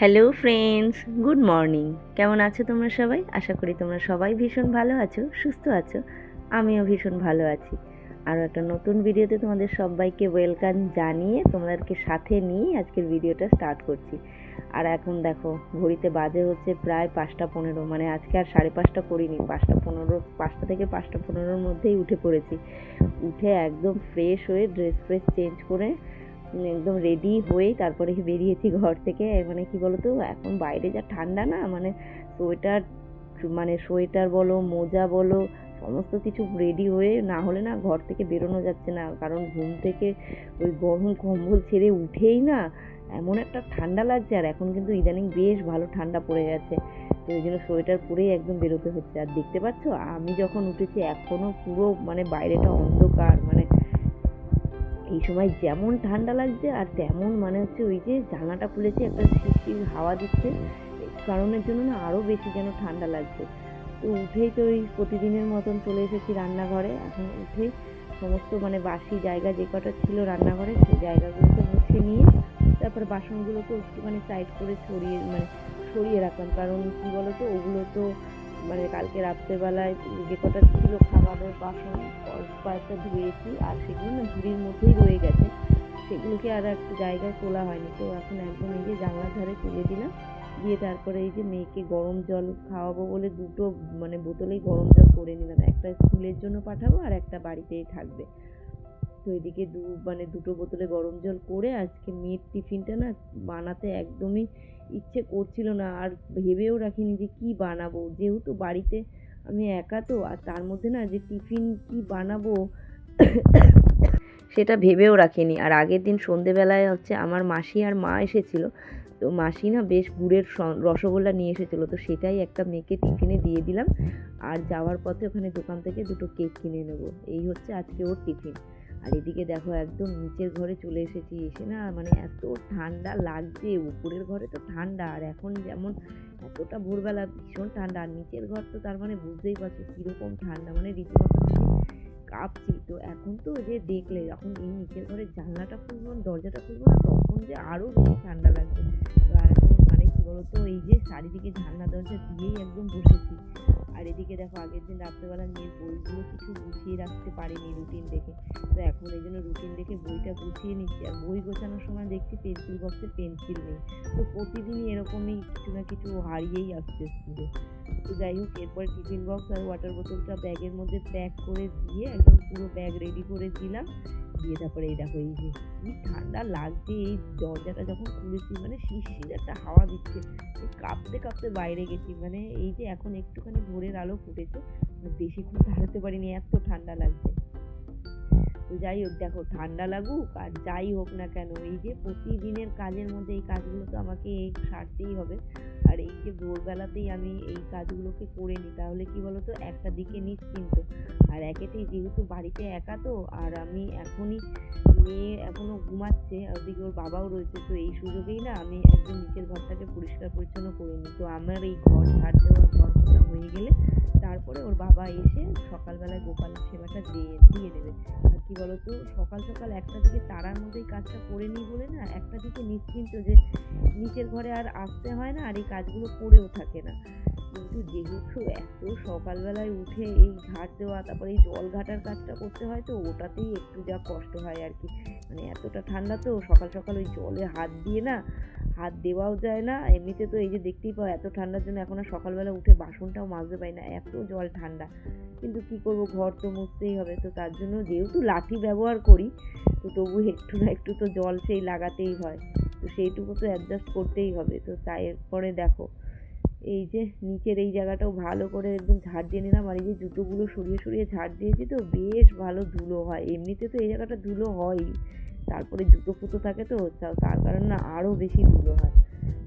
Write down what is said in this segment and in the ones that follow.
Hello friends good morning কেমন আছো তোমরা সবাই? আশা করি তোমরা সবাই ভীষণ ভালো আছো, সুস্থ আছো। আমিও ভীষণ ভালো আছি। আরও একটা নতুন ভিডিওতে তোমাদের সবাইকে ওয়েলকাম জানিয়ে তোমাদেরকে সাথে নিয়ে আজকের ভিডিওটা স্টার্ট করছি। আর এখন দেখো, ঘড়িতে বাজে হচ্ছে প্রায় পাঁচটা পনেরো। মানে আজকে আর সাড়ে পাঁচটা করিনি পাঁচটা পনেরো, পাঁচটা থেকে পাঁচটা পনেরোর মধ্যেই উঠে পড়েছি। উঠে একদম ফ্রেশ হয়ে ড্রেস ফ্রেস চেঞ্জ করে একদম রেডি হয়ে তারপরে বেরিয়েছি ঘর থেকে। মানে কি বলতো? এখন বাইরে যা ঠান্ডা না মানে সোয়েটার মানে সোয়েটার বলো, মোজা বলো, সমস্ত কিছু রেডি হয়ে না হলে না ঘর থেকে বেরোনো যাচ্ছে না। কারণ ঘুম থেকে ওই গরম কম্বল ছেড়ে উঠেই না এমন একটা ঠান্ডা লাগছে। আর এখন কিন্তু ইদানিং বেশ ভালো ঠান্ডা পড়ে গেছে। তো ওই জন্য সোয়েটার পরেই একদম বেরোতে হচ্ছে। আর দেখতে পাচ্ছ, আমি যখন উঠেছি এখনও পুরো মানে বাইরেটা অন্ধকার মানে এই সময় যেমন ঠান্ডা লাগছে আর তেমন মানে হচ্ছে ওই যে জানলাটা খুলেছে, একটা শিশির হাওয়া দিচ্ছে। কারণের জন্য না আরও বেশি যেন ঠান্ডা লাগছে। তো উঠেই তো ওই প্রতিদিনের মতন চলে এসেছি রান্নাঘরে। এখন উঠেই সমস্ত মানে বাসি জায়গা যে কটা ছিল রান্নাঘরে, সেই জায়গাগুলোকে মুছে নিয়ে তারপর বাসনগুলোকে একটুখানি সাইড করে ছড়িয়ে মানে সরিয়ে রাখলাম। কারণ কী বলো তো ওগুলো তো মানে কালকে রাত্রেবেলায় যে কটা ছিল খাবারের বাসন কয়েকটা ধুয়েছি আর সেগুলো না ঝুড়ির মধ্যেই রয়ে গেছে। সেগুলোকে আর একটা জায়গায় তোলা হয়নি। তো এখন একদম এই যে জানলার ধারে তুলে দিলাম। দিয়ে তারপরে এই যে মেয়েকে গরম জল খাওয়াবো বলে দুটো মানে বোতলেই গরম জল করে নিলাম। একটা স্কুলের জন্য পাঠাবো আর একটা বাড়িতেই থাকবে। তো এদিকে দু মানে দুটো বোতলে গরম জল করে আজকে মেয়ের টিফিনটা না বানাতে একদমই ইচ্ছে করছিল না, আর ভেবেও রাখিনি যে কি বানাবো। যেহেতু বাড়িতে আমি একা তো, আর তার মধ্যে না যে টিফিন কি বানাবো, সেটা ভেবেও রাখিনি। আর আগের দিন সন্ধেবেলায় হচ্ছে আমার মাসি আর মা এসেছিল। তো মাসি না বেশ গুড়ের রসগোল্লা নিয়ে এসেছিল। তো সেটাই একটা মেয়েকে টিফিনে দিয়ে দিলাম। আর যাওয়ার পথে ওখানে দোকান থেকে দুটো কেক কিনে নেব। এই হচ্ছে আজকে ওর টিফিন। আর এদিকে দেখো একদম নিচের ঘরে চলে এসেছি, এসে না মানে এত ঠান্ডা লাগছে, উপরের ঘরে তো ঠান্ডা, আর এখন যেমন এতটা ভোরবেলা ভীষণ ঠান্ডা, আর নিচের ঘর তো তার মানে বুঝতেই পারছ কীরকম ঠান্ডা মানে রীতিমতো কাঁপছি। তো এখন তো যে দেখলে, যখন এই নিচের ঘরের জানলাটা খুলবো, দরজাটা খুলবো না, তখন যে আরও বেশি ঠান্ডা লাগবে। তো আর এখন মানে কি বলতো, এই যে চারিদিকে জানলা দরজা দিয়েই একদম বসেছি। আর এদিকে দেখো আগের দিন রাত্রেবেলা মেয়ের বইগুলো কিছু গুছিয়ে রাখতে পারিনি রুটিন দেখে। তো এখন এই জন্য রুটিন দেখে বইটা গুছিয়ে নিচ্ছি। আর বই গোছানোর সময় দেখছি পেন্সিল বক্সে পেন্সিল নেই। তো প্রতিদিনই এরকমই কিছু না কিছু হারিয়েই আসছে স্কুলে তো যাই হোক, এরপরে টিফিন বক্স আর ওয়াটার বোতলটা ব্যাগের মধ্যে প্যাক করে দিয়ে একদম পুরো ব্যাগ রেডি করে দিলাম। দিয়ে তারপরে এই দেখো, এই যে ঠান্ডা লাগছে, এই দরজাটা যখন খুলেছি মানে শিরশির একটা হাওয়া দিচ্ছে কাঁপতে কাঁপতে বাইরে গেছি মানে এই যে এখন একটুখানি ভোরের আলো ফুটেছে আর বেশিক্ষণ দাঁড়াতে পারিনি, এত ঠান্ডা লাগছে। তো যাই হোক, দেখো, ঠান্ডা লাগুক আর যাই হোক না কেন, এই যে প্রতিদিনের কাজের মধ্যে এই কাজগুলো তো আমাকে সারতেই হবে। আর এই যে ভোরবেলাতেই আমি এই কাজগুলোকে করে নিই, তাহলে কি বলতো, একটা দিকে নিশ্চিন্ত। আর একেতেই যেহেতু বাড়িতে একা তো, আর আমি এখনই মেয়ে এখনও ঘুমাচ্ছে, আর ওদিকে ওর বাবাও রয়েছে, তো এই সুযোগেই না আমি একদম নিচের ঘরটাকে পরিষ্কার পরিচ্ছন্ন করে নিই। তো আমার এই ঘর ঝাড় দেওয়া, ঘর মোছা হয়ে গেলে তারপরে ওর বাবা এসে সকালবেলায় গোপালের সেবাটা দিয়ে দিয়ে দেবে। আর কি বলতো, সকাল সকাল একটা দিকে তারার মধ্যেই কাজটা করে নিই বলে না, একটা দিকে নিশ্চিন্ত যে নিচের ঘরে আর আসতে হয় না আর এই কাজগুলো করেও থাকে না। কিন্তু যেহেতু এত সকালবেলায় উঠে এই ঘাট দেওয়া, তারপরে এই জল ঘাটার কাজটা করতে হয় তো, ওটাতেই একটু যা কষ্ট হয় আর কি। মানে এতটা ঠান্ডা তো, সকাল সকাল ওই জলে হাত দিয়ে না, হাত দেওয়াও যায় না। এমনিতে তো এই যে দেখতেই পাও, এত ঠান্ডার জন্য এখন আর সকালবেলা উঠে বাসনটাও মাজতে পারি না, এত জল ঠান্ডা। কিন্তু কি করব, ঘর তো মুছতেই হবে, তো তার জন্য যেহেতু লাঠি ব্যবহার করি, তো তবু একটু না একটু তো জল সেই লাগাতেই হয়। তো সেইটুকু তো অ্যাডজাস্ট করতেই হবে, তো তাই এরপরে দেখো। এই যে নিচের এই জায়গাটাও ভালো করে একদম ঝাড় দিয়ে নিলাম, আর এই যে জুতোগুলো সরিয়ে সরিয়ে ঝাড় দিয়েছি তো বেশ ভালো ধুলো হয়। এমনিতে তো এই জায়গাটা ধুলো হয়ই, তারপরে জুতো ফুতো থাকে তো তার কারণে না আরও বেশি ধুলো হয়।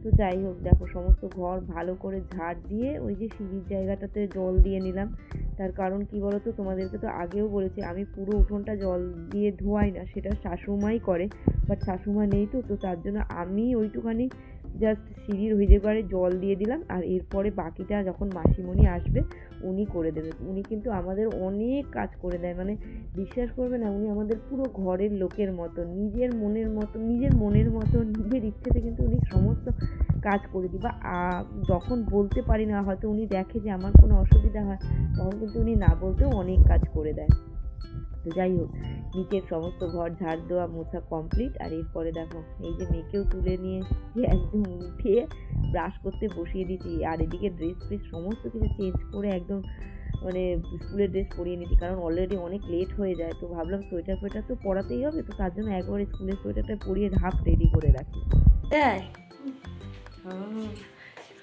তো যাই হোক, দেখো সমস্ত ঘর ভালো করে ঝাড় দিয়ে ওই যে সিঁড়ির জায়গাটাতে জল দিয়ে নিলাম। তার কারণ কি বলো তো তোমাদেরকে তো আগেও বলেছি, আমি পুরো উঠোনটা জল দিয়ে ধোয়াই না, সেটা শাশুমাই করে বাট শাশুমা নেই তো তো তার জন্য আমি ওইটুখানি জাস্ট সিঁড়ির হইতে পারে জল দিয়ে দিলাম, আর এরপরে বাকিটা যখন মাসিমণি আসবে, উনি করে দেবে। উনি কিন্তু আমাদের অনেক কাজ করে দেয় মানে বিশ্বাস করবে না, উনি আমাদের পুরো ঘরের লোকের মতো নিজের মনের মতো নিজের মনের মতো নিজের ইচ্ছেতে কিন্তু উনি সমস্ত কাজ করে দিই বা যখন বলতে পারি না, হয়তো উনি দেখে যে আমার কোনো অসুবিধা হয়, তখন কিন্তু উনি না বলতেও অনেক কাজ করে দেয়। তো যাই হোক নিচের সমস্ত ঘর ঝাড় দেওয়া মোছা কমপ্লিট আর এরপরে দেখো এই যে মেয়েকেও তুলে নিয়ে এসেছি একদম উঠিয়ে ব্রাশ করতে বসিয়ে দিয়েছি আর এদিকে ড্রেস ফ্রেস সমস্ত কিছু চেঞ্জ করে একদম মানে স্কুলের ড্রেস পরিয়ে নিয়েছি কারণ অলরেডি অনেক লেট হয়ে যায় তো ভাবলাম সোয়েটার ফোয়েটার তো পরাতেই হবে তো তার জন্য একবারে স্কুলের সোয়েটারটা পরিয়ে হাফ রেডি করে রাখি। তাই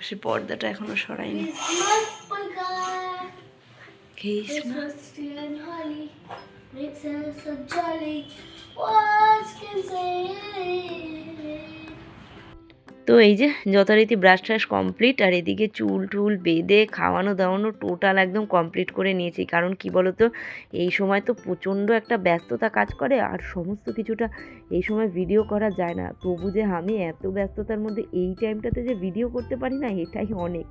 সে পর্দাটা এখনও সরাইনি Christmas. Christmas. Christmas tree and holly makes us so jolly. What can say? তো এই যে যথারীতি ব্রাশ ট্রাশ কমপ্লিট আর এদিকে চুল টুল বেঁধে খাওয়ানো দাওয়ানো টোটাল একদম কমপ্লিট করে নিয়েছি। কারণ কি বলতো? এই সময় তো প্রচণ্ড একটা ব্যস্ততা কাজ করে আর সমস্ত কিছুটা এই সময় ভিডিও করা যায় না। তবু যে আমি এত ব্যস্ততার মধ্যে এই টাইমটাতে যে ভিডিও করতে পারি না, এটাই অনেক।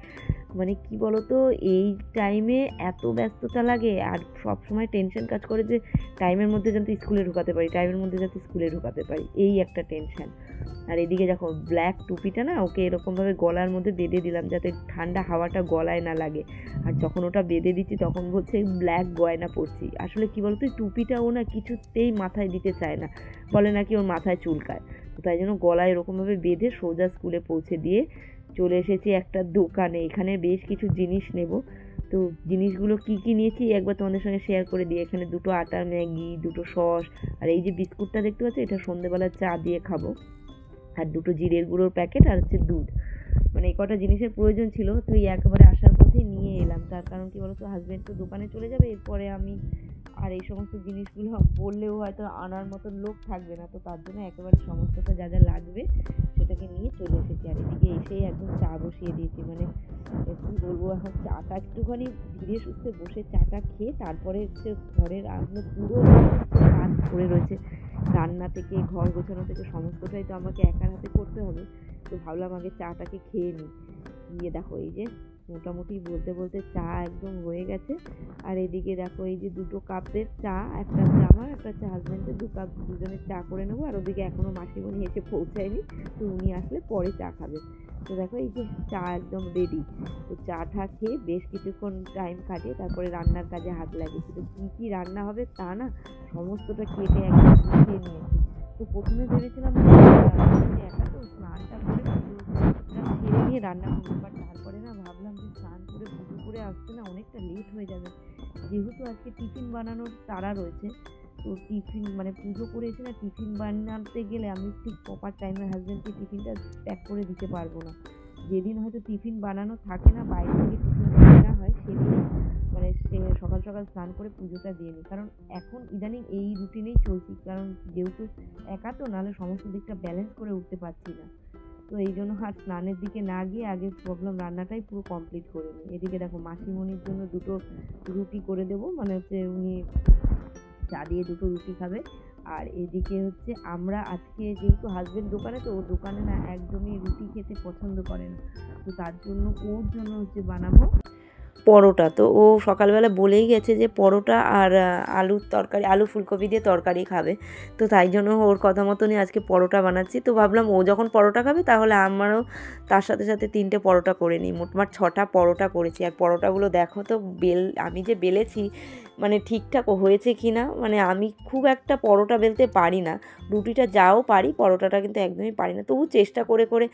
মানে কি বলতো? এই টাইমে এত ব্যস্ততা লাগে আর সব সময় টেনশন কাজ করে যে টাইমের মধ্যে যাতে স্কুলে ঢুকাতে পারি টাইমের মধ্যে যাতে স্কুলে ঢোকাতে পারি, এই একটা টেনশন আর এদিকে দেখো ব্ল্যাক টুপিটা না ওকে এরকমভাবে গলার মধ্যে বেঁধে দিলাম যাতে ঠান্ডা হাওয়াটা গলায় না লাগে। আর যখন ওটা বেঁধে দিচ্ছি তখন বলছে ব্ল্যাক গয়না পরছি। আসলে কি বলতো টুপিটা ও না কিছুতেই মাথায় দিতে চায় না। বলে নাকি ওর মাথায় চুলকায়। তাই জন্য গলায় এরকমভাবে বেঁধে সোজা স্কুলে পৌঁছে দিয়ে চলে এসেছি একটা দোকানে। এখানে বেশ কিছু জিনিস নেব। তো জিনিসগুলো কি কি নিয়েছি একবার তোমাদের সঙ্গে শেয়ার করে দিই। এখানে দুটো আটার ম্যাগি, দুটো সস, আর এই যে বিস্কুটটা দেখতে পাচ্ছ, এটা সন্ধ্যেবেলা চা দিয়ে খাব। আর দুটো জিরের গুঁড়োর প্যাকেট আর হচ্ছে দুধ। মানে এই কটা জিনিসের প্রয়োজন ছিল, তো এই একেবারে আসার পথেই নিয়ে এলাম। তার কারণ কি বলতো হাজব্যান্ড তো দোকানে চলে যাবে, এরপরে আমি আর এই সমস্ত জিনিসগুলো বললেও হয়তো আনার মতন লোক থাকবে না, তো তার জন্য একেবারে সমস্তটা যা যা লাগবে সেটাকে নিয়ে চলে এসেছি। আর এদিকে এসেই একদম চা বসিয়ে দিয়েছি। মানে এ কী বলব, এখন চাটা একটুখানি ধীরে সুস্থে বসে চাটা খেয়ে তারপরে হচ্ছে ঘরের আমরা পুরো কাজ পড়ে রয়েছে। রান্না থেকে, ঘর গোছানো থেকে সমস্তটাই তো আমাকে একার হাতে করতে হবে। তো ভাবলাম আগে চাটাকে খেয়ে নিই। গিয়ে দেখো এই যে মোটামুটি বলতে বলতে চা একদম হয়ে গেছে। আর এদিকে দেখো এই যে দুটো কাপের চা, একটা হচ্ছে আমার, একটা হচ্ছে হাজব্যান্ডের দু কাপ দুজনের চা করে নেব। আর ওদিকে এখনও মাসিমণি এসে পৌঁছায়নি। তো উনি আসলে পরে চা খাবে। তো দেখো এই যে চা একদম রেডি তো চা টা খেয়ে বেশ কিছুক্ষণ টাইম কাটিয়ে তারপরে রান্নার কাজে হাত লাগিয়েছি। তো কী কী রান্না হবে তা না সমস্তটা কেটে একদম গুছিয়ে নিয়েছি। তো প্রথমে ভেবেছিলাম একা, তো স্নানটা করে সেরে নিয়ে রান্না করব। বাট তারপরে না ভাবলাম যে স্নান করে পুজো করে আসতে না অনেকটা লেট হয়ে যাবে। যেহেতু আজকে টিফিন বানানোর তাড়া রয়েছে তো টিফিন মানে পুজো করে এসে না, টিফিন বানাতে গেলে আমি ঠিক প্রপার টাইমে হাজব্যান্ডকে টিফিনটা প্যাক করে দিতে পারব না। যেদিন হয়তো টিফিন বানানো থাকে না, বাইরে থেকে টিফিন কেনা হয়, সেদিন মানে সে সকাল সকাল স্নান করে পুজোটা দিয়ে নিই। কারণ এখন ইদানিং এই রুটিনেই চলছি, কারণ যেহেতু একা তো, নাহলে সমস্ত দিকটা ব্যালেন্স করে উঠতে পারছি না। তো এই জন্য আর স্নানের দিকে না গিয়ে আগে প্রবলেম রান্নাটাই পুরো কমপ্লিট করে নিই। এদিকে দেখো মাসিমণির জন্য দুটো রুটি করে দেবো মানে হচ্ছে উনি চা দিয়ে দুটো রুটি খাবে। আর এদিকে হচ্ছে আমরা আজকে যেহেতু হাজবেন্ড দোকানে, তো ও দোকানে না একদমই রুটি খেতে পছন্দ করে না। তো তার জন্য ওর জন্য হচ্ছে বানাবো। পরোটা। তো ও সকালবেলা বলেই গেছে যে পরোটা আর আলুর তরকারি, আলু ফুলকপি দিয়ে তরকারি খাবে। তো তাই জন্য ওর কথা মতনই আজকে পরোটা বানাচ্ছি। তো ভাবলাম ও যখন পরোটা খাবে তাহলে আমারও তার সাথে সাথে তিনটে পরোটা করে নিই। মোটমাট ছটা পরোটা করেছি। আর পরোটাগুলো দেখো তো, বেল, আমি যে বেলেছি মানে ঠিকঠাক হয়েছে কি না মানে আমি খুব একটা পরোটা বেলতে পারি না। রুটিটা যাও পারি, পরোটাটা কিন্তু একদমই পারি না। তবু চেষ্টা করে করে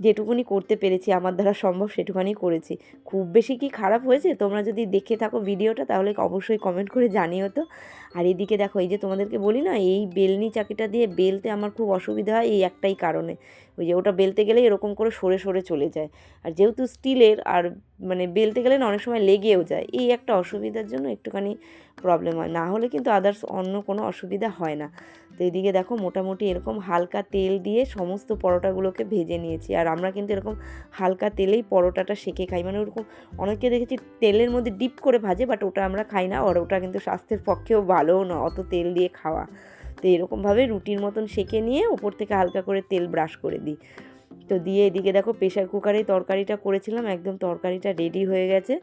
যেটুকুনি করতে পেরেছি, আমার দ্বারা সম্ভব সেটুকুনি করেছি। খুব বেশি কি খারাপ হয়েছে? তোমরা যদি দেখে থাকো ভিডিওটা, তাহলে অবশ্যই কমেন্ট করে জানিও তো। আর এদিকে দেখো, এই যে তোমাদেরকে বলি না, এই বেলনি চাকিটা দিয়ে বেলতে আমার খুব অসুবিধা হয় এই একটাই কারণে। ওই যে ওটা বেলতে গেলে এরকম করে সরে সরে চলে যায়। আর যেহেতু স্টিলের, আর মানে বেলতে গেলে না অনেক সময় লেগেও যায়, এই একটা অসুবিধার জন্য একটুখানি প্রবলেম হয়। না হলে কিন্তু আদার্স অন্য কোনো অসুবিধা হয় না। তো এদিকে দেখো মোটামুটি এরকম হালকা তেল দিয়ে সমস্ত পরোটাগুলোকে ভেজে নিয়েছি। আর আমরা কিন্তু এরকম হালকা তেলেই পরোটাটা সেঁকে খাই। মানে ওরকম অনেকে দেখেছি তেলের মধ্যে ডিপ করে ভাজে বাট ওটা আমরা খাই না। আর ওটা কিন্তু স্বাস্থ্যের পক্ষেও ভালোও না, অত তেল দিয়ে খাওয়া। তো এরকমভাবে রুটির মতন সেঁকে নিয়ে ওপর থেকে হালকা করে তেল ব্রাশ করে দিই। তো দিয়ে এদিকে দেখো প্রেশার কুকারেই তরকারিটা করেছিলাম। একদম তরকারিটা রেডি হয়ে গেছে।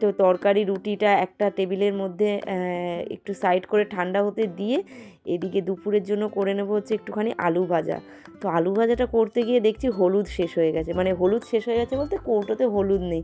তো তরকারি, রুটিটা একটা টেবিলের মধ্যে একটু সাইড করে ঠান্ডা হতে দিয়ে এদিকে দুপুরের জন্য করে নেব হচ্ছে একটুখানি আলু ভাজা। তো আলু ভাজাটা করতে গিয়ে দেখছি হলুদ শেষ হয়ে গেছে। মানে হলুদ শেষ হয়ে গেছে বলতে কৌটোতে হলুদ নেই।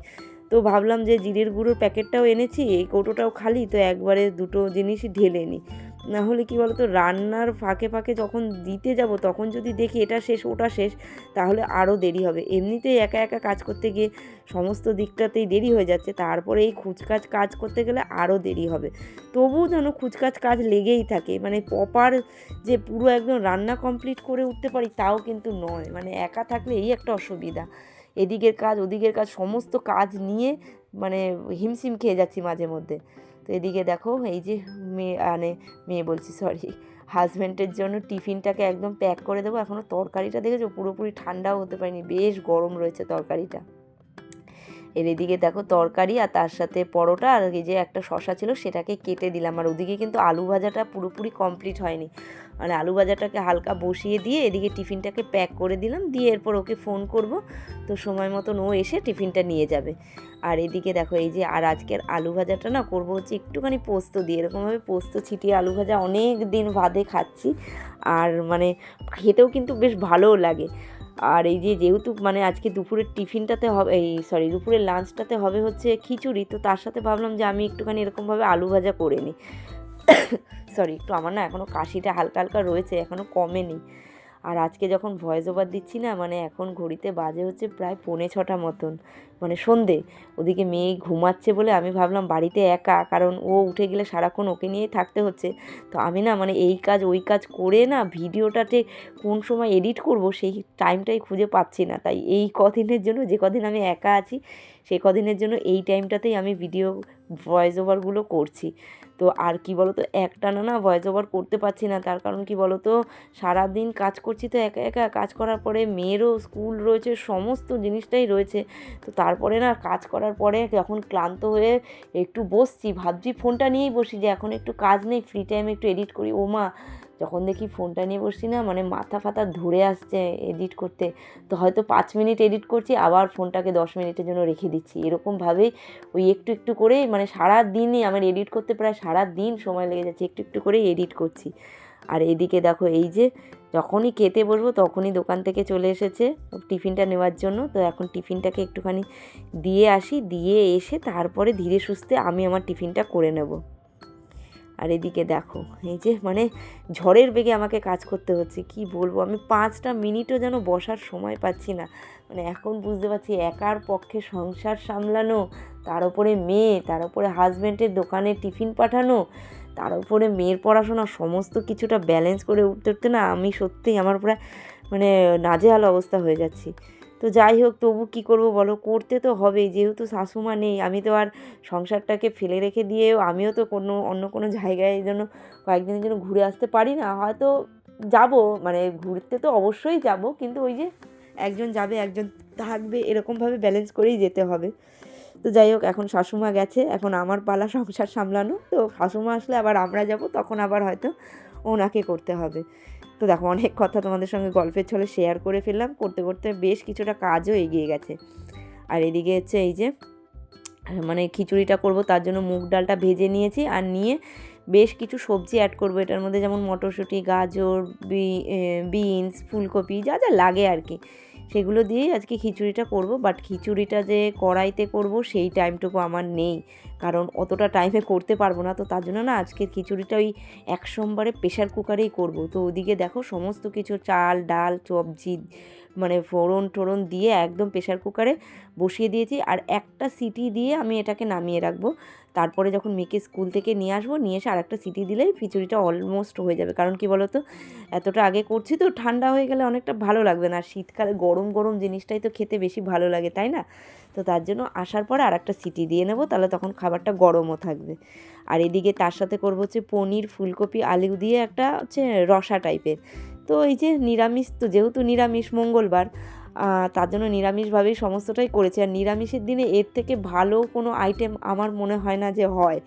তো ভাবলাম যে জিরের গুঁড়োর প্যাকেটটাও এনেছি, এই কৌটোটাও খালি, তো একবারে দুটো জিনিসই ঢেলে নিই না হলে কী বলতো, রান্নার ফাঁকে ফাঁকে যখন দিতে যাব, তখন যদি দেখি এটা শেষ, ওটা শেষ, তাহলে আরও দেরি হবে। এমনিতেই একা একা কাজ করতে গিয়ে সমস্ত দিকটাতেই দেরি হয়ে যাচ্ছে, তারপরে এই খুচকাচ কাজ করতে গেলে আরও দেরি হবে। তবুও যেন খুচকাচ কাজ লেগেই থাকে মানে প্রপার যে পুরো একদম রান্না কমপ্লিট করে উঠতে পারি তাও কিন্তু নয় মানে একা থাকলে এই একটা অসুবিধা। এদিকের কাজ, ওদিকের কাজ, সমস্ত কাজ নিয়ে মানে হিমশিম খেয়ে যাচ্ছি মাঝে মধ্যে। এদিকে দেখো, এই যে মেয়ে মানে মেয়ে বলছি সরি হাজব্যান্ডের জন্য টিফিনটাকে একদম প্যাক করে দেবো। এখনও তরকারিটা দেখেছ? পুরোপুরি ঠান্ডাও হতে পারেনি, বেশ গরম রয়েছে তরকারিটা। এর এদিকে দেখো তরকারি আর তার সাথে পরোটা আর এই যে একটা শশা ছিল, সেটাকে কেটে দিলাম। আর ওদিকে কিন্তু আলু ভাজাটা পুরোপুরি কমপ্লিট হয়নি। মানে আলু ভাজাটাকে হালকা বসিয়ে দিয়ে এদিকে টিফিনটাকে প্যাক করে দিলাম, দিয়ে এরপর ওকে ফোন করব। তো সময় মতন ও এসে টিফিনটা নিয়ে যাবে। আর এদিকে দেখো এই যে, আর আজকের আলু ভাজাটা না করব হচ্ছে একটুখানি পোস্ত দিয়ে। এরকমভাবে পোস্ত ছিটিয়ে আলু ভাজা অনেক দিন বাদে খাচ্ছি। আর মানে খেতেও কিন্তু বেশ ভালোও লাগে। আর এই যে যেহেতু মানে আজকে দুপুরের টিফিনটাতে হবে এই সরি দুপুরের লাঞ্চটাতে হবে হচ্ছে খিচুড়ি। তো তার সাথে ভাবলাম যে আমি একটুখানি এরকমভাবে আলু ভাজা করে নিই। সরি একটু আমার না এখনও কাশিটা হালকা হালকা রয়েছে এখনও কমেনি। আর আজকে যখন ভয়েস ওভার দিচ্ছি না মানে এখন ঘড়িতে বাজে হচ্ছে প্রায় পৌনে ছটা মতন। মানে সন্ধে। ওদিকে মেয়ে ঘুমাচ্ছে বলে আমি ভাবলাম বাড়িতে একা, কারণ ও উঠে গেলে সারাক্ষণ ওকে নিয়েই থাকতে হচ্ছে। তো আমি না মানে এই কাজ, ওই কাজ করে না ভিডিওটাতে কোন সময় এডিট করব সেই টাইমটাই খুঁজে পাচ্ছি না। তাই এই কদিনের জন্য, যে কদিন আমি একা আছি, সেই কদিনের জন্য এই টাইমটাতেই আমি ভিডিও ভয়েস ওভারগুলো করছি। তো আর কি বলো তো একটানা না ভয়েস ওভার করতে পারছি না। তার কারণ কি বলো তো সারাদিন কাজ করছি তো একা একা, কাজ করার পরে মেয়েরও স্কুল রয়েছে, সমস্ত জিনিসটাই রয়েছে। তো তারপরে না কাজ করার পরে যখন ক্লান্ত হয়ে একটু বসছি, ভাবছি ফোনটা নিয়েই বসি যে এখন একটু কাজ নেই ফ্রি টাইমে একটু এডিট করি। ও মা, যখন দেখি ফোনটা নিয়ে বসছি না মানে মাথা ফাতা ধরে আসছে এডিট করতে। তো হয়তো পাঁচ মিনিট এডিট করছি, আবার ফোনটাকে দশ মিনিটের জন্য রেখে দিচ্ছি। এরকমভাবেই ওই একটু একটু করেই মানে সারা দিনই আমার এডিট করতে প্রায় সারা দিন সময় লেগে যাচ্ছে, একটু একটু করেই এডিট করছি। আর এদিকে দেখো এই যে যখনই খেতে বসবো তখনই দোকান থেকে চলে এসেছে টিফিনটা নেওয়ার জন্য। তো এখন টিফিনটাকে একটুখানি দিয়ে আসি, দিয়ে এসে তারপরে ধীরে সুস্থে আমি আমার টিফিনটা করে নেব। আর এদিকে দেখো, এই যে মানে ঝড়ের বেগে আমাকে কাজ করতে হচ্ছে, কি বলব? আমি পাঁচটা মিনিটও যেন বসার সময় পাচ্ছি না। মানে এখন বুঝতে পারছি একার পক্ষে সংসার সামলানো, তার উপরে মেয়ে, তার উপরে হাজব্যান্ডের দোকানে টিফিন পাঠানো তার উপরে মেয়ের পড়াশোনা সমস্ত কিছুটা ব্যালেন্স করে উঠতে উঠতে না আমি সত্যিই আমার প্রায় মানে নাজেহাল অবস্থা হয়ে যাচ্ছি। তো যাই হোক, তবু কী করব বলো? করতে তো হবেই, যেহেতু শাশুমা নেই, আমি তো আর সংসারটাকে ফেলে রেখে দিয়েও আমিও তো কোনো, অন্য কোনো জায়গায় জন্য কয়েকদিনের জন্য ঘুরে আসতে পারি না। হয়তো যাব মানে ঘুরতে তো অবশ্যই যাব, কিন্তু ওই যে একজন যাবে, একজন থাকবে, এরকমভাবে ব্যালেন্স করেই যেতে হবে। তো যাই হোক, এখন শাশুমা গেছে, এখন আমার পালা সংসার সামলানো। তো শাশুমা আসলে আবার আমরা যাব, তখন আবার হয়তো ওনাকে করতে হবে। তো দেখো, অনেক কথা তোমাদের সঙ্গে গল্পের ছলে শেয়ার করে ফেললাম, করতে করতে বেশ কিছুটা কাজও এগিয়ে গেছে। আর এদিকে হচ্ছে এই যে মানে খিচুড়িটা করব, তার জন্য মুগ ডালটা ভেজে নিয়েছি, আর নিয়ে বেশ কিছু সবজি অ্যাড করব। এটার মধ্যে যেমন মটরশুঁটি, গাজর বিনস ফুলকপি, যা যা লাগে আর কি। সেগুলো দিয়েই আজকে খিচুড়িটা করব। বাট খিচুড়িটা যে কড়াইতে করব, সেই টাইমটুকু আমার নেই। কারণ অতটা টাইমে করতে পারব না, তো তার জন্য না আজকের খিচুড়িটা ওই এক সোমবারে প্রেশার কুকারেই করব। তো ওদিকে দেখো সমস্ত কিছু, চাল, ডাল, সবজি মানে ফোড়ন টোড়ন দিয়ে একদম প্রেশার কুকারে বসিয়ে দিয়েছি আর একটা সিটি দিয়ে আমি এটাকে নামিয়ে রাখব। তারপরে যখন মেয়েকে স্কুল থেকে নিয়ে আসব, নিয়ে এসে আরেকটা সিটি দিলেই খিচুড়িটা অলমোস্ট হয়ে যাবে। কারণ কি বলো তো এতটা আগে করছি তো ঠান্ডা হয়ে গেলে অনেকটা ভালো লাগবে না। আর শীতকালে গরম গরম জিনিসটাই তো খেতে বেশি ভালো লাগে, তাই না? তো তার জন্য আসার পরে আর একটা সিটি দিয়ে নেব, তাহলে তখন খাবারটা গরমও থাকবে। আর এদিকে তার সাথে করব হচ্ছে পনির, ফুলকপি, আলু দিয়ে একটা হচ্ছে রসা টাইপের। তো এই যে নিরামিষ, তো যেহেতু নিরামিষ মঙ্গলবার তার জন্য নিরামিষভাবেই সমস্তটাই করেছি। আর নিরামিষের দিনে এর থেকে ভালো কোনো আইটেম আমার মনে হয় না যে হয়।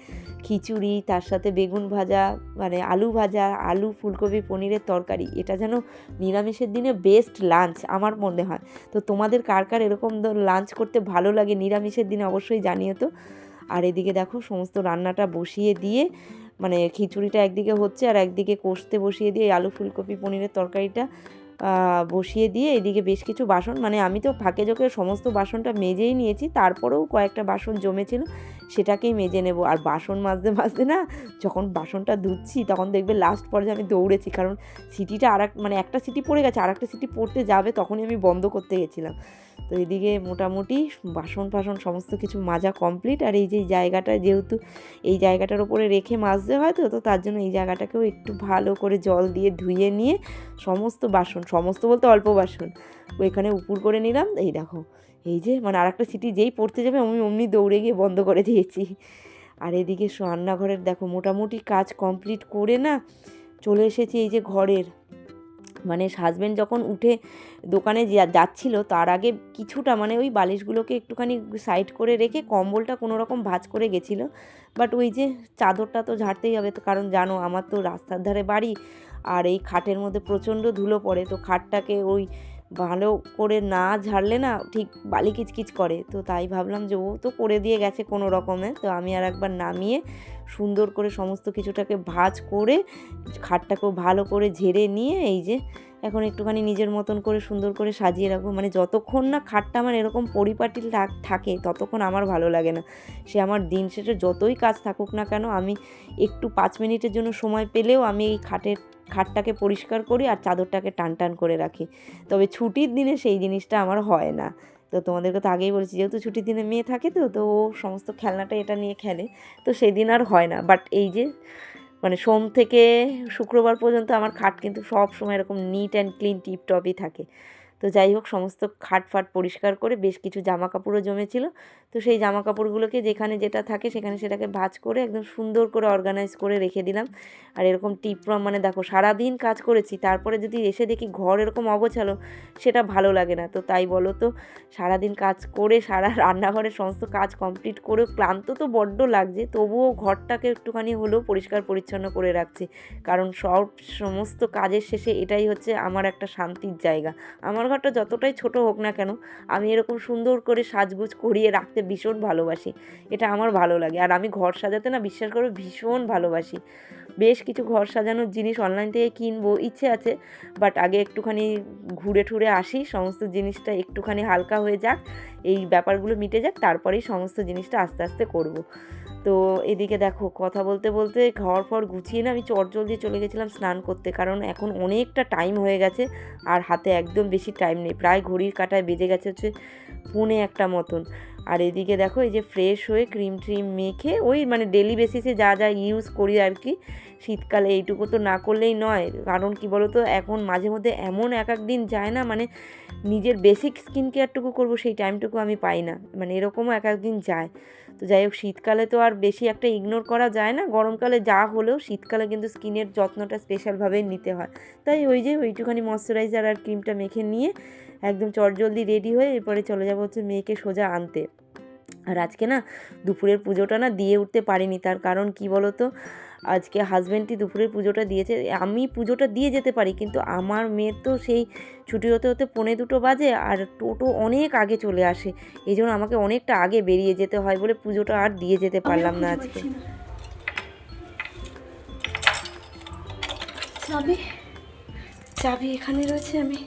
খিচুড়ি, তার সাথে বেগুন ভাজা মানে আলু ভাজা, আলু, ফুলকপি, পনিরের তরকারি, এটা যেন নিরামিষের দিনে বেস্ট লাঞ্চ আমার মনে হয়। তো তোমাদের কার কার এরকম লাঞ্চ করতে ভালো লাগে নিরামিষের দিনে অবশ্যই জানিও তো। আর এদিকে দেখো সমস্ত রান্নাটা বসিয়ে দিয়ে মানে খিচুড়িটা একদিকে হচ্ছে আর একদিকে কষতে বসিয়ে দিয়ে আলু ফুলকপি, পনিরের তরকারিটা বসিয়ে দিয়ে এদিকে বেশ কিছু বাসন মানে আমি তো ফাঁকে জোকে সমস্ত বাসনটা মেজেই নিয়েছি, তারপরেও কয়েকটা বাসন জমেছিল, সেটাকেই মেজে নেব। আর বাসন মাজতে মাজতে না, যখন বাসনটা ধুচ্ছি, তখন দেখবে লাস্ট পর্যায়ে আমি দৌড়েছি, কারণ সিটিটা আর মানে একটা সিটি পড়ে গেছে আর একটা সিটি পড়তে যাবে, তখনই আমি বন্ধ করতে গেছিলাম। তো এদিকে মোটামুটি বাসন ফাসন সমস্ত কিছু মাজা কমপ্লিট আর এই যে জায়গাটা যেহেতু এই জায়গাটার উপরে রেখে মাজতে হয় তো তো তার জন্য এই জায়গাটাকেও একটু ভালো করে জল দিয়ে ধুয়ে নিয়ে সমস্ত বাসন সমস্ত বলতে অল্প বাসন। ওইখানে উপুর করে নিলাম। এই দেখো, এই যে মানে আর একটা সিটি যেই পড়তে যাবে আমি অমনি দৌড়ে গিয়ে বন্ধ করে দিয়েছি। আর এদিকে রান্নাঘরের দেখো মোটামুটি কাজ কমপ্লিট করে না চলে এসেছি এই যে ঘরের। মানে হাজব্যান্ড যখন উঠে দোকানে যাচ্ছিল, তার আগে কিছুটা মানে ওই বালিশগুলোকে একটুখানি সাইড করে রেখে কম্বলটা কোনো রকম ভাঁজ করে গেছিল। বাট ওই যে চাদরটা তো ঝাড়তেই হবে, তো কারণ জানো আমার তো রাস্তার ধারে বাড়ি, আর এই খাটের মধ্যে প্রচণ্ড ধুলো পড়ে, তো খাটটাকে ওই ভালো করে না ঝাড়লে না ঠিক বালি কিচকিচ করে। তো তাই ভাবলাম যে ও তো করে দিয়ে গেছে কোনো রকমে। তো আমি আর একবার নামিয়ে সুন্দর করে সমস্ত কিছুটাকে ভাঁজ করে, খাটটাকেও ভালো করে ঝেড়ে নিয়ে এই যে এখন একটুখানি নিজের মতন করে সুন্দর করে সাজিয়ে রাখব। মানে যতক্ষণ না খাটটা আমার এরকম পরিপাটি থাকে ততক্ষণ আমার ভালো লাগে না। সে আমার দিন শেষে যতই কাজ থাকুক না কেন আমি একটু পাঁচ মিনিটের জন্য সময় পেলেও আমি এই খাটের খাটটাকে পরিষ্কার করি আর চাদরটাকে টান টান করে রাখি। তবে ছুটির দিনে সেই জিনিসটা আমার হয় না। তো তোমাদেরকে তো আগেই বলেছি, যেহেতু ছুটির দিনে মেয়ে থাকে তো তো ও সমস্ত খেলনাটা এটা নিয়ে খেলে। তো সেই দিন আর হয় না। বাট এই যে মানে সোম থেকে শুক্রবার পর্যন্ত আমার খাট কিন্তু সব সময় এরকম নিট অ্যান্ড ক্লিন টিপটপই থাকে। তো যাই হোক, সমস্ত খাট ফাট পরিষ্কার করে বেশ কিছু জামা কাপড়ও জমেছিল। তো সেই জামা কাপড়গুলোকে যেখানে যেটা থাকে সেখানে সেটাকে ভাজ করে একদম সুন্দর করে অর্গানাইজ করে রেখে দিলাম। আর এরকম টিপরম মানে দেখো, সারাদিন কাজ করেছি, তারপরে যদি এসে দেখি ঘর এরকম অগোছালো, সেটা ভালো লাগে না। তো তাই বলো তো, সারাদিন কাজ করে সারা রান্নাঘরের সমস্ত কাজ কমপ্লিট করেও ক্লান্ত তো বড্ড লাগছে, তবুও ঘরটাকে একটুখানি হলেও পরিষ্কার পরিচ্ছন্ন করে রাখছি। কারণ সব সমস্ত কাজের শেষে এটাই হচ্ছে আমার একটা শান্তির জায়গা। আমার ঘরটা যতটাই ছোট হোক না কেন, আমি এরকম সুন্দর করে সাজগুজ করিয়ে রাখতে ভীষণ ভালোবাসি। এটা আমার ভালো লাগে। আর আমি ঘর সাজাতে না, বিশ্বাস করো, ভীষণ ভালোবাসি। বেশ কিছু ঘর সাজানোর জিনিস অনলাইন থেকে কিনবো, ইচ্ছে আছে বাট আগে একটুখানি ঘুরে ঠুরে আসি, সমস্ত জিনিসটা একটুখানি হালকা হয়ে যাক, এই ব্যাপারগুলো মিটে যাক, তারপরেই সমস্ত জিনিসটা আস্তে আস্তে করব। তো এদিকে দেখো, কথা বলতে বলতে ঘর ফর গুছিয়ে না আমি চটজল দিয়ে চলে গেছিলাম স্নান করতে, কারণ এখন অনেকটা টাইম হয়ে গেছে, আর হাতে একদম বেশি টাইম নেই। প্রায় ঘড়ির কাঁটায় বেজে গেছে হচ্ছে পুনে একটা মতন। আর এদিকে দেখো, এই যে ফ্রেশ হয়ে ক্রিম ট্রিম মেখে ওই মানে ডেলি বেসিসে যা যা ইউজ করি আর কি শীতকালে এইটুকু তো না করলেই নয়। কারণ কি বলো তো এখন মাঝে মধ্যে এমন এক এক দিন যায় না মানে নিজের বেসিক স্কিন কেয়ারটুকু করব সেই টাইমটুকু আমি পাই না। মানে এরকমও এক এক দিন যায়। তো যাই হোক, শীতকালে তো আর বেশি একটা ইগনোর করা যায় না। গরমকালে যা হলেও শীতকালে কিন্তু স্কিনের যত্নটা স্পেশালভাবে নিতে হয়। তাই ওই যে ওইটুখানি ময়শ্চারাইজার আর ক্রিমটা মেখে নিয়ে একদম চটজলদি রেডি হয়ে এরপরে চলে যাব হচ্ছে মেয়েকে সোজা আনতে। আর আজকে না দুপুরের পুজোটা না দিয়ে উঠতে পারিনি। তার কারণ কি বলো তো আজকে হাজব্যান্ডই দুপুরের পুজোটা দিয়েছে। আমি পুজোটা দিয়ে যেতে পারি কিন্তু আমার মেয়ের তো সেই ছুটি হতে হতে পৌনে দুটো বাজে আর টোটো অনেক আগে চলে আসে। এই জন্য আমাকে অনেকটা আগে বেরিয়ে যেতে হয় বলে পুজোটা আর দিয়ে যেতে পারলাম না আজকে। চাবি চাবি এখানে রয়েছে আমি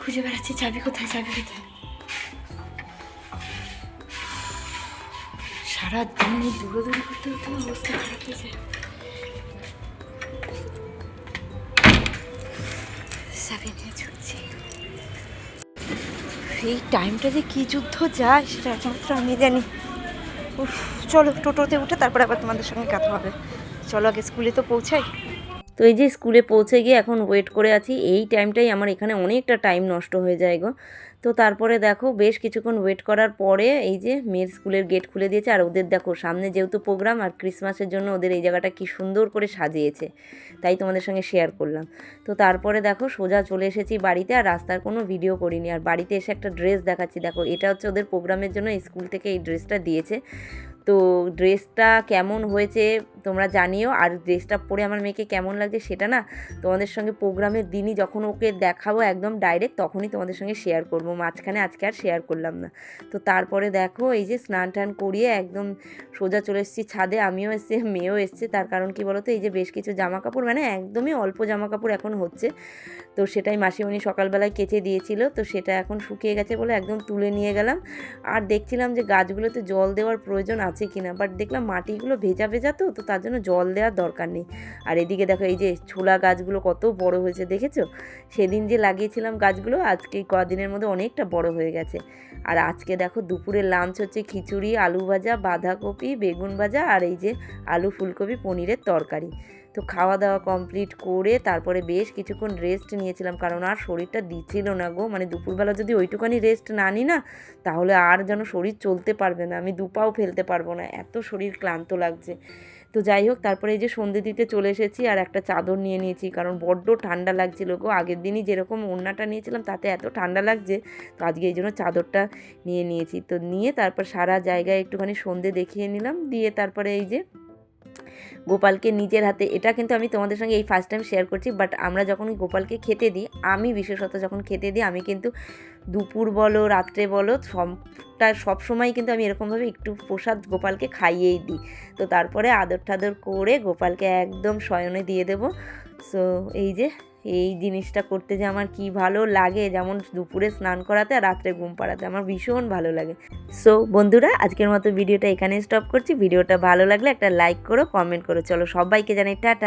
খুঁজে বেড়াচ্ছি। চাবি কোথায় চাবি কোথায়? সারা দিন এই দৌড়াদৌড়ি করতে করতে অবস্থা খারাপ হয়ে যায়। এই টাইমটা যে কী যুদ্ধ যায়, সেটা একমাত্র আমি জানি। উফ, চলো টোটোতে উঠে তারপর আবার তোমাদের সঙ্গে কথা হবে। চলো আগে স্কুলে তো পৌঁছাই। তো এই যে স্কুলে পৌঁছে গিয়ে এখন ওয়েট করে আছি, এই টাইমটাই আমার এখানে অনেকটা টাইম নষ্ট হয়ে যায় গো। তো তারপরে দেখো বেশ কিছুক্ষণ ওয়েট করার পরে এই যে মেয়ের স্কুলের গেট খুলে দিয়েছে। আর ওদের দেখো সামনে যেহেতু প্রোগ্রাম আর ক্রিসমাসের জন্য ওদের এই জায়গাটা কি সুন্দর করে সাজিয়েছে। তাই তোমাদের সঙ্গে শেয়ার করলাম। তো তারপরে দেখো সোজা চলে এসেছি বাড়িতে আর রাস্তার কোনো ভিডিও করিনি। আর বাড়িতে এসে একটা ড্রেস দেখাচ্ছি। দেখো এটা হচ্ছে ওদের প্রোগ্রামের জন্য স্কুল থেকে এই ড্রেসটা দিয়েছে। তো ড্রেসটা কেমন হয়েছে তোমরা জানিও। আর ড্রেসটা পরে আমার মেয়েকে কেমন লাগছে সেটা না তোমাদের সঙ্গে প্রোগ্রামের দিনই যখন ওকে দেখাবো একদম ডাইরেক্ট তখনই তোমাদের সঙ্গে শেয়ার করব। করব মাঝখানে আজকে আর শেয়ার করলাম না। তো তারপরে দেখো, এই যে স্নান টান করিয়ে একদম সোজা চলে এসেছি ছাদে। আমিও এসেছি, মেয়েও এসছে। তার কারণ কি বলতো, এই যে বেশ কিছু জামা কাপড় মানে একদমই অল্প জামা কাপড় এখন হচ্ছে। তো সেটাই মাসিমণি সকালবেলায় কেচে দিয়েছিল। তো সেটা এখন শুকিয়ে গেছে বলে একদম তুলে নিয়ে গেলাম। আর দেখছিলাম যে গাছগুলোতে জল দেওয়ার প্রয়োজন আছে কিনা। বাট দেখলাম মাটিগুলো ভেজা ভেজা তো তো তার জন্য জল দেওয়ার দরকার নেই। আর এদিকে দেখো, এই যে ছোলা গাছগুলো কত বড় হয়েছে, দেখেছ? সেদিন যে লাগিয়েছিলাম গাছগুলো, আজকে কদিনের মধ্যে অনেকটা বড় হয়ে গেছে। আর আজকে দেখো দুপুরের লাঞ্চ হচ্ছে খিচুড়ি, আলু ভাজা, বাঁধাকপি, বেগুন ভাজা আর এই যে আলু ফুলকপি পনিরের তরকারি। তো খাওয়া দাওয়া কমপ্লিট করে তারপরে বেশ কিছুক্ষণ রেস্ট নিয়েছিলাম কারণ আর শরীরটা দিচ্ছিল না গো। মানে দুপুরবেলা যদি ওইটুখানি রেস্ট না নিই না, তাহলে আর যেন শরীর চলতে পারবে না। আমি দুপাও ফেলতে পারব না। এত শরীর ক্লান্ত লাগছে। তো যাই হোক, তারপরে এই যে সন্ধে দিতে চলে এসেছি আর একটা চাদর নিয়ে নিয়েছি, কারণ বড্ড ঠান্ডা লাগছিল গো। আগের দিনই যেরকম ওড়নাটা নিয়েছিলাম, তাতে এত ঠান্ডা লাগছে, তো আজকে এই জন্য চাদরটা নিয়ে নিয়েছি। তো নিয়ে তারপর সারা জায়গায় একটুখানি সন্ধে দেখিয়ে নিলাম, দিয়ে তারপরে এই যে গোপালকে নিজের হাতে, এটা কিন্তু আমি তোমাদের সঙ্গে এই ফার্স্ট টাইম শেয়ার করছি বাট আমরা যখন গোপালকে খেতে দিই, আমি বিশেষত যখন খেতে দিই, আমি কিন্তু দুপুর বলো, রাত্রে বলো, সবটা, সবসময় কিন্তু আমি এরকমভাবে একটু প্রসাদ গোপালকে খাইয়েই দিই। তো তারপরে আদর টাদর করে গোপালকে একদম শয়নে দিয়ে দেবো। সো এই যে এই জিনিসটা করতে যে আমার কি ভালো লাগে। যেমন দুপুরে স্নান করাতে আর রাত্রে ঘুম পাড়াতে। আমার ভীষণ ভালো লাগে। সো বন্ধুরা, আজকের মতো ভিডিওটা এখানে স্টপ করছি। ভিডিওটা ভালো লাগলে একটা লাইক করো কমেন্ট করো। চলো সবাইকে জানাই, টাটা।